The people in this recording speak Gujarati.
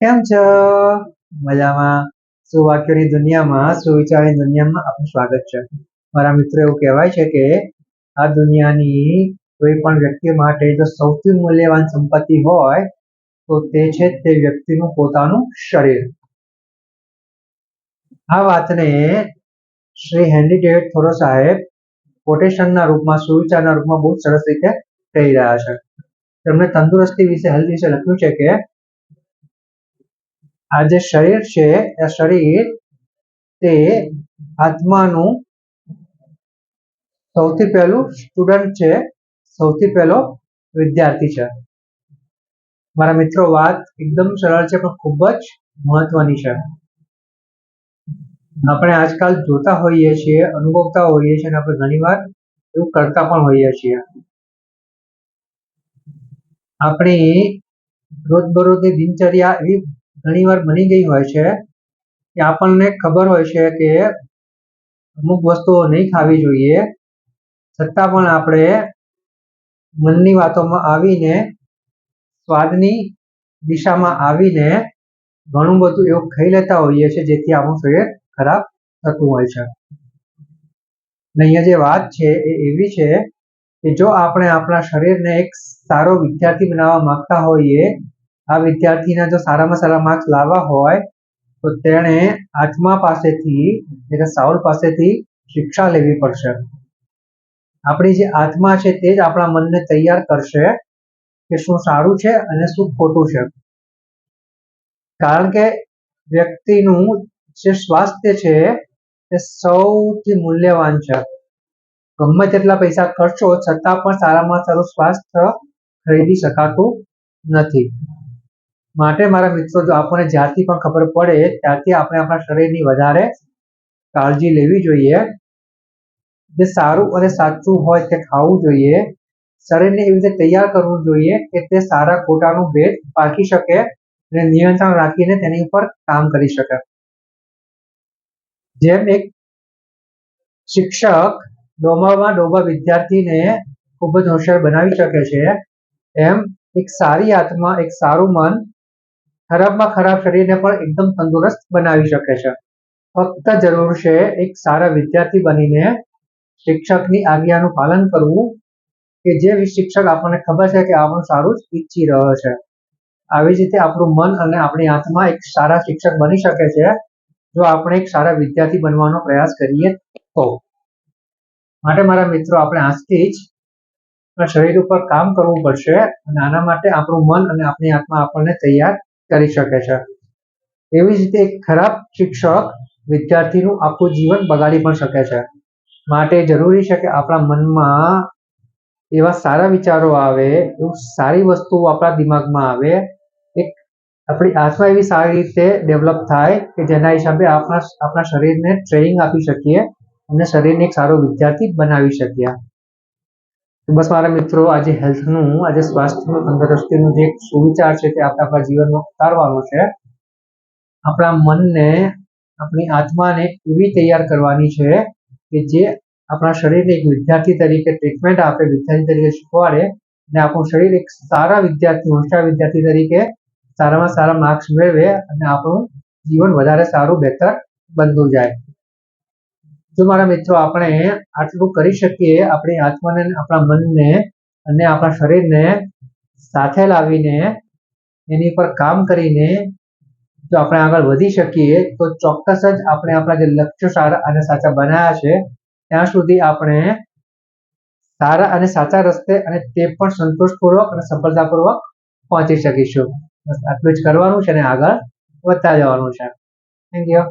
કેમ છો? મજામાં. સુવાક્યોની દુનિયામાં, સુવિચારની દુનિયામાં આપનું સ્વાગત છે. મારા મિત્રો એવું કહેવાય છે કે આ દુનિયાની કોઈ પણ વ્યક્તિ માટે જો સૌથી મૂલ્યવાન સંપત્તિ હોય, તો તે છે તે વ્યક્તિનું પોતાનું શરીર. આ વાતને શ્રી હેનરી ડેવિડ થોરો સાહેબ કોટેશનના રૂપમાં, સુવિચારના રૂપમાં બહુ સરસ રીતે કહી રહ્યા છે. તેમણે તંદુરસ્તી વિશે હેલ્થ વિશે લખ્યું છે કે આ જે શરીર છે એ શરીર તે આત્માનું સૌથી પહેલું સ્ટુડન્ટ છે, સૌથી પહેલો વિદ્યાર્થી છે. મારા મિત્રો, વાત એકદમ સરળ છે, પણ ખૂબ જ મહત્વની છે. આપણે આજકાલ જોતા હોઈએ છીએ, અનુભવતા હોઈએ છીએ, અને આપણે ઘણીવાર એવું કરતા પણ હોઈએ છીએ. આપણી રોજબરોજની દિનચર્યા એવી ઘણીવાર બની ગઈ હોય છે કે આપણને ખબર હોય છે કે અમુક વસ્તુઓ નહીં ખાવી જોઈએ, છતાં પણ આપણે મનની વાતોમાં આવીને, સ્વાદની દિશામાં આવીને ઘણું બધું એવું ખાઈ લેતા હોઈએ છીએ જેથી આપણું શરીર ખરાબ થતું હોય છે. અહીંયા જે વાત છે એ એવી છે કે જો આપણે આપણા શરીરને એક સારો વિદ્યાર્થી બનાવવા માંગતા હોઈએ આ વિદ્યાર્થીના જો સારામાં સારા માર્ક્સ લાવવા હોય, તો તેણે આત્મા પાસેથી, એટલે સાઉલ પાસેથી શિક્ષા લેવી પડશે. આપણી જે આત્મા છે તે જ આપણા મનને તૈયાર કરશે કે શું સારું છે અને શું ખોટું છે. કારણ કે વ્યક્તિનું જે સ્વાસ્થ્ય છે, તે સૌથી મૂલ્યવાન છે. ગમે તેટલા પૈસા ખર્ચો, છતાં પણ સારામાં સારું સ્વાસ્થ્ય ખરીદી શકાતું નથી. માટે મારા મિત્રો, જો આપણને જ્યાંથી પણ ખબર પડે ત્યાંથી આપણે આપણા શરીરની વધારે કાળજી લેવી જોઈએ. જે સારું અને સાચું હોય તે ખાવું જોઈએ. શરીરને એવી રીતે તૈયાર કરવું જોઈએ કે તે સારા ખોટાનું ભેદ પારખી શકે અને નિયંત્રણ રાખીને તેની ઉપર કામ કરી શકે. જેમ એક શિક્ષક ડોબામાં ડોબા વિદ્યાર્થીને ખૂબ જ હોશિયાર બનાવી શકે છે, એમ એક સારી આત્મા, એક સારું મન ખરાબમાં ખરાબ શરીરને પણ એકદમ તંદુરસ્ત બનાવી શકે છે. ફક્ત જરૂર છે એક સારા વિદ્યાર્થી બનીને શિક્ષકની આજ્ઞાનું પાલન કરવું, કે જે શિક્ષક આપણને ખબર છે કે આપણું સારું જ ઈચ્છી રહ્યો છે. આવી જ રીતે આપણું મન અને આપણી આત્મા એક સારા શિક્ષક બની શકે છે, જો આપણે એક સારા વિદ્યાર્થી બનવાનો પ્રયાસ કરીએ તો. માટે મારા મિત્રો, આપણે આજથી જ શરીર ઉપર કામ કરવું પડશે અને આના માટે આપણું મન અને આપણી આત્મા આપણને તૈયાર કરી શકે છે. એવી જ રીતે એક ખરાબ શિક્ષક વિદ્યાર્થીનું આખું જીવન બગાડી પણ શકે છે. માટે જરૂરી છે કે આપણા મનમાં એવા સારા વિચારો આવે, એવું સારી વસ્તુઓ આપણા દિમાગમાં આવે, એક આપણી આત્મા એવી સારી રીતે ડેવલપ થાય કે જેના હિસાબે આપણા આપણા શરીરને ટ્રેનિંગ આપી શકીએ અને શરીરને એક સારો વિદ્યાર્થી બનાવી શકીએ. બસ મારા મિત્રો, આજે હેલ્થનું, આજે સ્વાસ્થ્યનું, તંદુરસ્તીનું જે સુવિચાર છે તે આપણે આપણા જીવનમાં ઉતારવાનો છે. આપણા મનને, આપણી આત્માને એવી તૈયાર કરવાની છે કે જે આપણા શરીરને એક વિદ્યાર્થી તરીકે ટ્રીટમેન્ટ આપે, વિદ્યાર્થી તરીકે શીખવાડે અને આપણું શરીર એક સારા વિદ્યાર્થી, હોશિયાર વિદ્યાર્થી તરીકે સારામાં સારા માર્ક્સ મેળવે અને આપણું જીવન વધારે સારું, બહેતર બનતું જાય. જો મારા મિત્રો, આપણે આટલું કરી શકીએ. આપણી આત્માને, આપણા મનને અને આપણા શરીરને સાથે લાવીને, એની પર કામ કરીને જો આપણે આગળ વધી શકીએ, તો ચોક્કસ જ આપણે આપણા જે લક્ષ્યો સારા અને સાચા બનાવ્યા છે, ત્યાં સુધી આપણે સારા અને સાચા રસ્તે અને તે પણ સંતોષપૂર્વક અને સફળતાપૂર્વક પહોંચી શકીશું. બસ આટલું જ કરવાનું છે અને આગળ વધતા જવાનું છે. Thank you